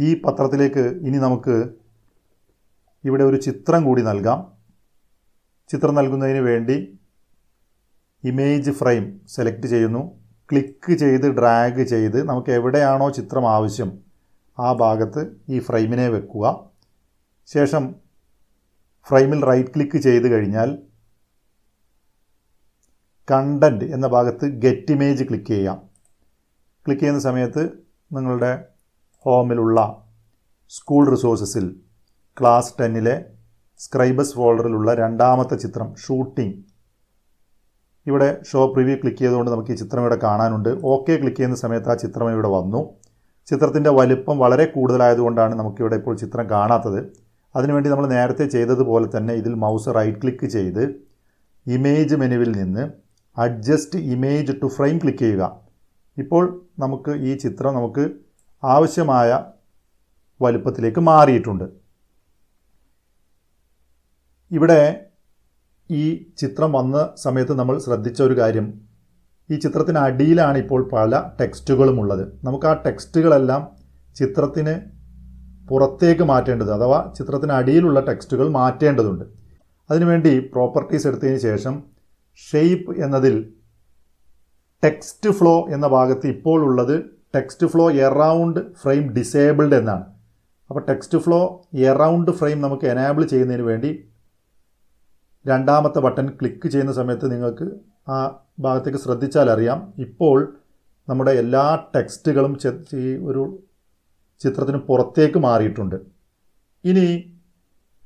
ഈ പത്രത്തിലേക്ക് ഇനി നമുക്ക് ഇവിടെ ഒരു ചിത്രം കൂടി നൽകാം. ചിത്രം നൽകുന്നതിന് വേണ്ടി ഇമേജ് ഫ്രെയിം സെലക്ട് ചെയ്യുന്നു. ക്ലിക്ക് ചെയ്ത് ഡ്രാഗ് ചെയ്ത് നമുക്ക് എവിടെയാണോ ചിത്രം ആവശ്യം ആ ഭാഗത്ത് ഈ ഫ്രെയിമിനെ വെക്കുക. ശേഷം ഫ്രെയിമിൽ റൈറ്റ് ക്ലിക്ക് ചെയ്ത് കഴിഞ്ഞാൽ കണ്ടന്റ് എന്ന ഭാഗത്ത് ഗെറ്റ് ഇമേജ് ക്ലിക്ക് ചെയ്യാം. ക്ലിക്ക് ചെയ്യുന്ന സമയത്ത് നിങ്ങളുടെ ഹോമിലുള്ള സ്കൂൾ റിസോഴ്സസിൽ ക്ലാസ് ടെന്നിലെ സ്ക്രൈബസ് ഫോൾഡറിലുള്ള രണ്ടാമത്തെ ചിത്രം ഷൂട്ടിംഗ് ഇവിടെ ഷോ പ്രിവ്യൂ ക്ലിക്ക് ചെയ്തുകൊണ്ട് നമുക്ക് ഈ ചിത്രം ഇവിടെ കാണാനുണ്ട്. ഓക്കെ ക്ലിക്ക് ചെയ്യുന്ന സമയത്ത് ആ ചിത്രം ഇവിടെ വന്നു. ചിത്രത്തിന്റെ വലിപ്പം വളരെ കൂടുതലായതുകൊണ്ടാണ് നമുക്കിവിടെ ഇപ്പോൾ ചിത്രം കാണാത്തത്. അതിനുവേണ്ടി നമ്മൾ നേരത്തെ ചെയ്തതുപോലെ തന്നെ ഇതിൽ മൗസ് റൈറ്റ് ക്ലിക്ക് ചെയ്ത് ഇമേജ് മെനുവിൽ നിന്ന് adjust image to frame click ചെയ്യുക. ഇപ്പോൾ നമുക്ക് ഈ ചിത്രം നമുക്ക് ആവശ്യമായ വലുപ്പത്തിലേക്ക് മാറിയിട്ടുണ്ട്. ഇവിടെ ഈ ചിത്രം വന്ന സമയത്ത് നമ്മൾ ശ്രദ്ധിച്ച ഒരു കാര്യം. ഈ ചിത്രത്തിന് അടിയിലാണ് ഇപ്പോൾ പല ടെക്സ്റ്റുകളും ഉള്ളത്. നമുക്ക് ആ ടെക്സ്റ്റുകളെല്ലാം ചിത്രത്തിന് പുറത്തേക്ക് മാറ്റേണ്ടത് അഥവാ ചിത്രത്തിന് അടിയിലുള്ള ടെക്സ്റ്റുകൾ മാറ്റേണ്ടതുണ്ട്. അതിനുവേണ്ടി പ്രോപ്പർട്ടീസ് എടുത്തതിന് ശേഷം ഷെയ്പ്പ് എന്നതിൽ ടെക്സ്റ്റ് ഫ്ലോ എന്ന ഭാഗത്ത് ഇപ്പോൾ ഉള്ളത് text flow around frame disabled എന്നാണ്. അപ്പോൾ ടെക്സ്റ്റ് ഫ്ലോ എറൗണ്ട് ഫ്രെയിം നമുക്ക് എനാബിൾ ചെയ്യുന്നതിന് വേണ്ടി രണ്ടാമത്തെ ബട്ടൺ ക്ലിക്ക് ചെയ്യുന്ന സമയത്ത് നിങ്ങൾക്ക് ആ ഭാഗത്തേക്ക് ശ്രദ്ധിച്ചാൽ അറിയാം. ഇപ്പോൾ നമ്മുടെ എല്ലാ ടെക്സ്റ്റുകളും ഈ ഒരു ചിത്രത്തിന് പുറത്തേക്ക് മാറിയിട്ടുണ്ട്. ഇനി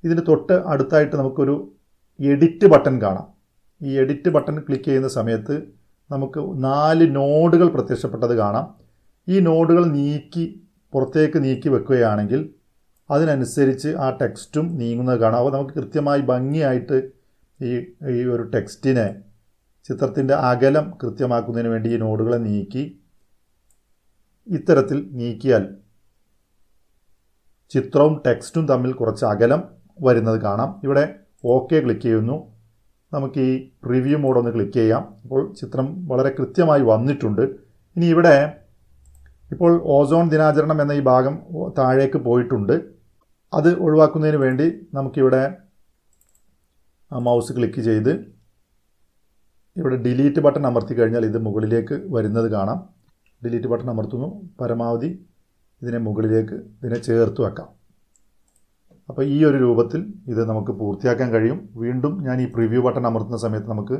ഇതിന് തൊട്ട് അടുത്തായിട്ട് നമുക്കൊരു എഡിറ്റ് ബട്ടൺ കാണാം. ഈ എഡിറ്റ് ബട്ടൺ ക്ലിക്ക് ചെയ്യുന്ന സമയത്ത് നമുക്ക് നാല് നോഡുകൾ പ്രത്യക്ഷപ്പെട്ടത് കാണാം. ഈ നോഡുകൾ നീക്കി പുറത്തേക്ക് നീക്കി വെക്കുകയാണെങ്കിൽ അതിനനുസരിച്ച് ആ ടെക്സ്റ്റും നീങ്ങുന്നത് കാണാം. അപ്പോൾ നമുക്ക് കൃത്യമായി ഭംഗിയായിട്ട് ഈ ഈ ഒരു ടെക്സ്റ്റിനെ ചിത്രത്തിന്റെ അകലം കൃത്യമാക്കുന്നതിന് വേണ്ടി ഈ നോഡുകളെ നീക്കി ഇത്തരത്തിൽ നീക്കിയാൽ ചിത്രവും ടെക്സ്റ്റും തമ്മിൽ കുറച്ച് അകലം വരുന്നത് കാണാം. ഇവിടെ ഓക്കെ ക്ലിക്ക് ചെയ്യുന്നു. നമുക്ക് ഈ പ്രിവ്യൂ മോഡ് ഒന്ന് ക്ലിക്ക് ചെയ്യാം. അപ്പോൾ ചിത്രം വളരെ കൃത്യമായി വന്നിട്ടുണ്ട്. ഇനി ഇവിടെ ഇപ്പോൾ ഓസോൺ ദിനാചരണം എന്ന ഈ ഭാഗം താഴേക്ക് പോയിട്ടുണ്ട്. അത് ഒഴിവാക്കുന്നതിന് വേണ്ടി നമുക്കിവിടെ മൗസ് ക്ലിക്ക് ചെയ്ത് ഇവിടെ ഡിലീറ്റ് ബട്ടൺ അമർത്തി കഴിഞ്ഞാൽ ഇത് മുകളിലേക്ക് വരുന്നത് കാണാം. ഡിലീറ്റ് ബട്ടൺ അമർത്തുന്നു. പരമാവധി ഇതിനെ മുകളിലേക്ക് ഇതിനെ ചേർത്ത് വെക്കാം. അപ്പോൾ ഈ ഒരു രൂപത്തിൽ ഇത് നമുക്ക് പൂർത്തിയാക്കാൻ കഴിയും. വീണ്ടും ഞാൻ ഈ പ്രിവ്യൂ ബട്ടൺ അമർത്തുന്ന സമയത്ത് നമുക്ക്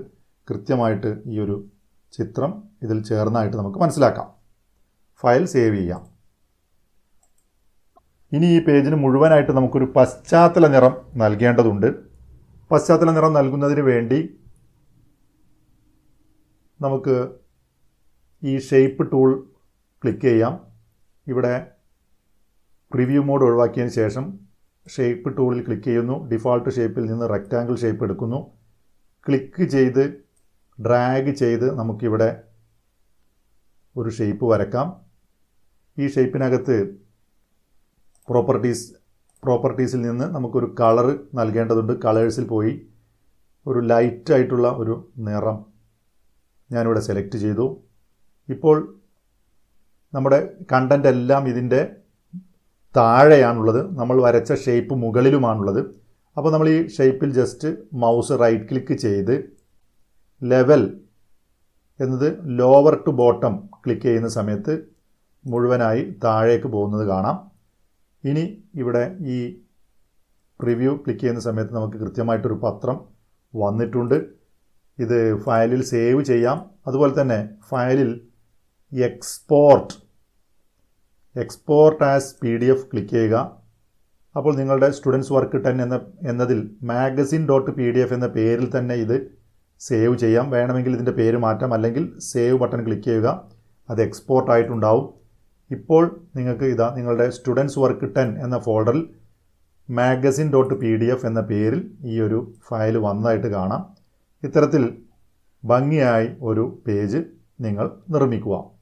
കൃത്യമായിട്ട് ഈ ഒരു ചിത്രം ഇതിൽ ചേർന്നായിട്ട് നമുക്ക് മനസ്സിലാക്കാം. ഫയൽ സേവ് ചെയ്യാം. ഇനി ഈ പേജിന് മുഴുവനായിട്ട് നമുക്കൊരു പശ്ചാത്തല നിറം നൽകേണ്ടതുണ്ട്. പശ്ചാത്തല നിറം നൽകുന്നതിന് വേണ്ടി നമുക്ക് ഈ ഷേപ്പ് ടൂൾ ക്ലിക്ക് ചെയ്യാം. ഇവിടെ പ്രിവ്യൂ മോഡ് ഒഴിവാക്കിയതിന് ശേഷം ഷേപ്പ് ടൂളിൽ ക്ലിക്ക് ചെയ്യുന്നു. ഡിഫോൾട്ട് ഷേപ്പിൽ നിന്ന് റെക്റ്റാങ്കിൾ ഷേപ്പ് എടുക്കുന്നു. ക്ലിക്ക് ചെയ്ത് ഡ്രാഗ് ചെയ്ത് നമുക്കിവിടെ ഒരു ഷേപ്പ് വരക്കാം. ഈ ഷേപ്പിനകത്ത് പ്രോപ്പർട്ടീസ് പ്രോപ്പർട്ടീസിൽ നിന്ന് നമുക്കൊരു കളർ നൽകേണ്ടതുണ്ട്. കളേഴ്സിൽ പോയി ഒരു ലൈറ്റായിട്ടുള്ള ഒരു നിറം ഞാനിവിടെ സെലക്ട് ചെയ്തു. ഇപ്പോൾ നമ്മുടെ കണ്ടന്റ് എല്ലാം ഇതിന്റെ താഴെയാണുള്ളത്. നമ്മൾ വരച്ച ഷേപ്പ് മുകളിലുമാണുള്ളത്. അപ്പോൾ നമ്മൾ ഈ ഷേപ്പിൽ ജസ്റ്റ് മൗസ് റൈറ്റ് ക്ലിക്ക് ചെയ്ത് ലെവൽ എന്നത് ലോവർ ടു ബോട്ടം ക്ലിക്ക് ചെയ്യുന്ന സമയത്ത് മുഴുവനായി താഴേക്ക് പോകുന്നത് കാണാം. ഇനി ഇവിടെ ഈ റിവ്യൂ ക്ലിക്ക് ചെയ്യുന്ന സമയത്ത് നമുക്ക് കൃത്യമായിട്ടൊരു പത്രം വന്നിട്ടുണ്ട്. ഇത് ഫയലിൽ സേവ് ചെയ്യാം. അതുപോലെ തന്നെ ഫയലിൽ export export as P D F click ചെയ്യുക. അപ്പോൾ നിങ്ങളുടെ സ്റ്റുഡൻസ് വർക്ക് ടെൻ എന്ന എന്നതിൽ magazine dot P D F എന്ന പേരിൽ തന്നെ ഇത് സേവ് ചെയ്യാം. വേണമെങ്കിൽ ഇതിന്റെ പേര് മാറ്റാം. അല്ലെങ്കിൽ സേവ് ബട്ടൺ ക്ലിക്ക് ചെയ്യുക. അത് എക്സ്പോർട്ട് ആയിട്ടുണ്ടാവും. ഇപ്പോൾ നിങ്ങൾക്ക് ഇതാ നിങ്ങളുടെ സ്റ്റുഡൻസ് വർക്ക് ടെൻ എന്ന ഫോൾഡറിൽ magazine dot P D F എന്ന പേരിൽ ഈ ഒരു ഫയൽ വന്നതായിട്ട് കാണാം. ഇത്തരത്തിൽ ഭംഗിയായി ഒരു പേജ് നിങ്ങൾ നിർമ്മിക്കുക.